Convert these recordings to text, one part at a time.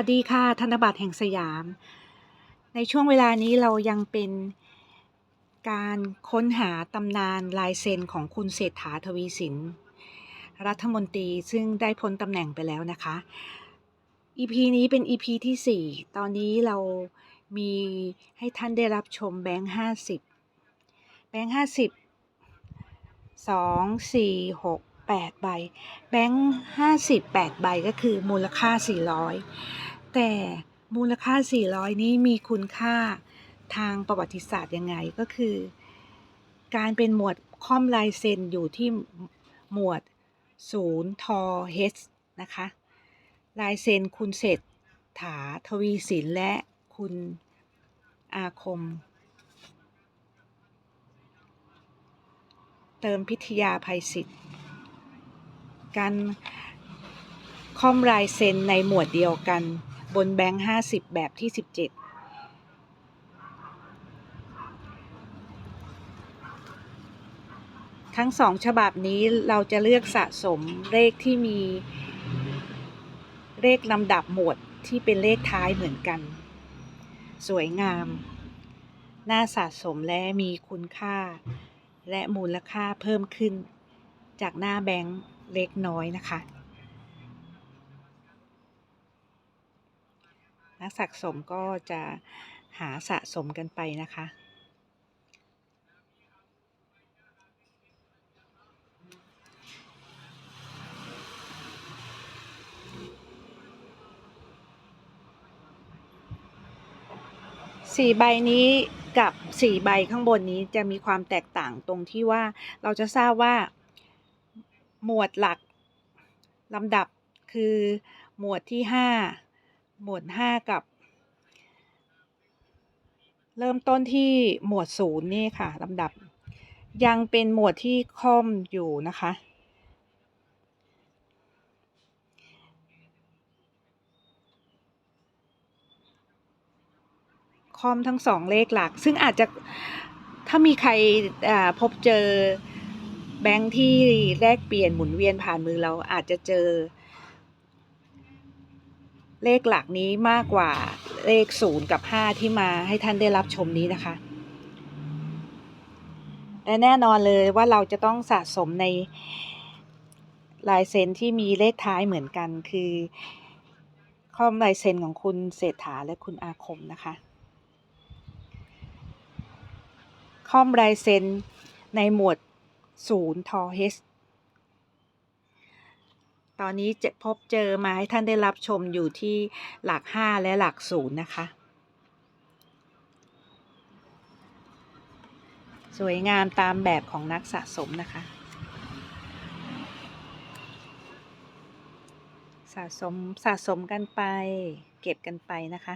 วัสดีค่ะ ธนบัตรแห่งสยาม ในช่วงเวลานี้เรายังเป็นการค้นหาตำนานลายเซ็นของคุณเศรษฐาทวีสิน รัฐมนตรีซึ่งได้พ้นตำแหน่งไปแล้วนะคะ EP นี้เป็น EP ที่ 4 ตอนนี้เรามีให้ท่านได้รับชมแบงค์50 แบงค์50 2 4 6 8 ใบ แบงค์ 58 ใบก็คือมูลค่า 400 แต่มูลค่า 400 นี้มีคุณค่าทางประวัติศาสตร์ยังไงก็คือ การเป็นหมวดคอมลายเซ็นอยู่ที่หมวดศูนทอเนะคะ ลายเซ็นคุณเศรษฐาทวีศิลและคุณอาคม เติมพิทยาภัยศิษย์การคอมลายเซ็นในหมวดเดียวกัน บนแบงค์ห้าสิบแบบที่สิบเจ็ดทั้งสองฉบับนี้เราจะเลือกสะสมเลขที่มี เลขลำดับหมวดที่เป็นเลขท้ายเหมือนกัน สวยงาม น่าสะสมและมีคุณค่า และมูลค่าเพิ่มขึ้น จากหน้าแบงค์เล็กน้อยนะคะ นักสะสมก็จะหาสะสมกันไปนะคะสี่ใบนี้กับสี่ใบข้างบนนี้จะมีความแตกต่างตรงที่ว่าเราจะทราบว่าหมวดหลักลำดับคือหมวดที่ห้า หมวดห้ากับ เริ่มต้นที่หมวดศูนย์นี่ค่ะลำดับ ยังเป็นหมวดที่ค่อมอยู่นะคะ คอมทั้งสองเลขหลัก ซึ่งอาจจะถ้ามีใครพบเจอแบงค์ที่แลกเปลี่ยนหมุนเวียนผ่านมือเราอาจจะเจอ เลขหลักนี้มากกว่าเลขศูนย์กับห้าที่มาให้ท่านได้รับชมนี้นะคะ และแน่นอนเลยว่าเราจะต้องสะสมในลายเซ็นที่มีเลขท้ายเหมือนกันคือข้อมลายเซ็นของคุณเศรษฐาและคุณอาคมนะคะคอมลายเซ็นในหมวดศูนย์ทอเฮส ตอนนี้จะพบเจอมาให้ท่านได้รับชมอยู่ที่หลักห้าและหลักศูนย์นะคะ สวยงามตามแบบของนักสะสมนะคะ สะสมสะสมกันไป เก็บกันไปนะคะ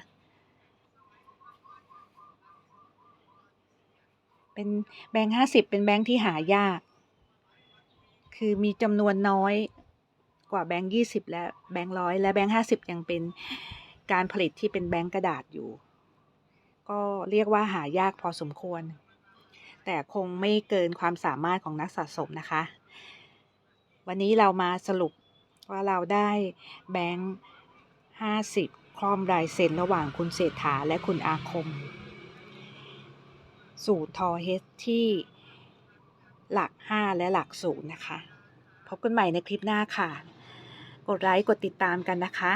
เป็นแบงค์ห้าสิบเป็นแบงค์ที่หายาก คือมีจำนวนน้อย กว่าแบงค์ยี่สิบและแบงค์ร้อยและแบงค์ห้าสิบยังเป็นการผลิตที่เป็นแบงค์กระดาษอยู่ ก็เรียกว่าหายากพอสมควร แต่คงไม่เกินความสามารถของนักสะสมนะคะ วันนี้เรามาสรุปว่าเราได้แบงค์ห้าสิบครอมลายเซ็นระหว่างคุณเศรษฐาและคุณอาคม สูตรทอเฮดที่หลัก 5 และหลักศูนย์นะคะ พบกันใหม่ในคลิปหน้าค่ะ กดไลค์กดติดตามกันนะคะ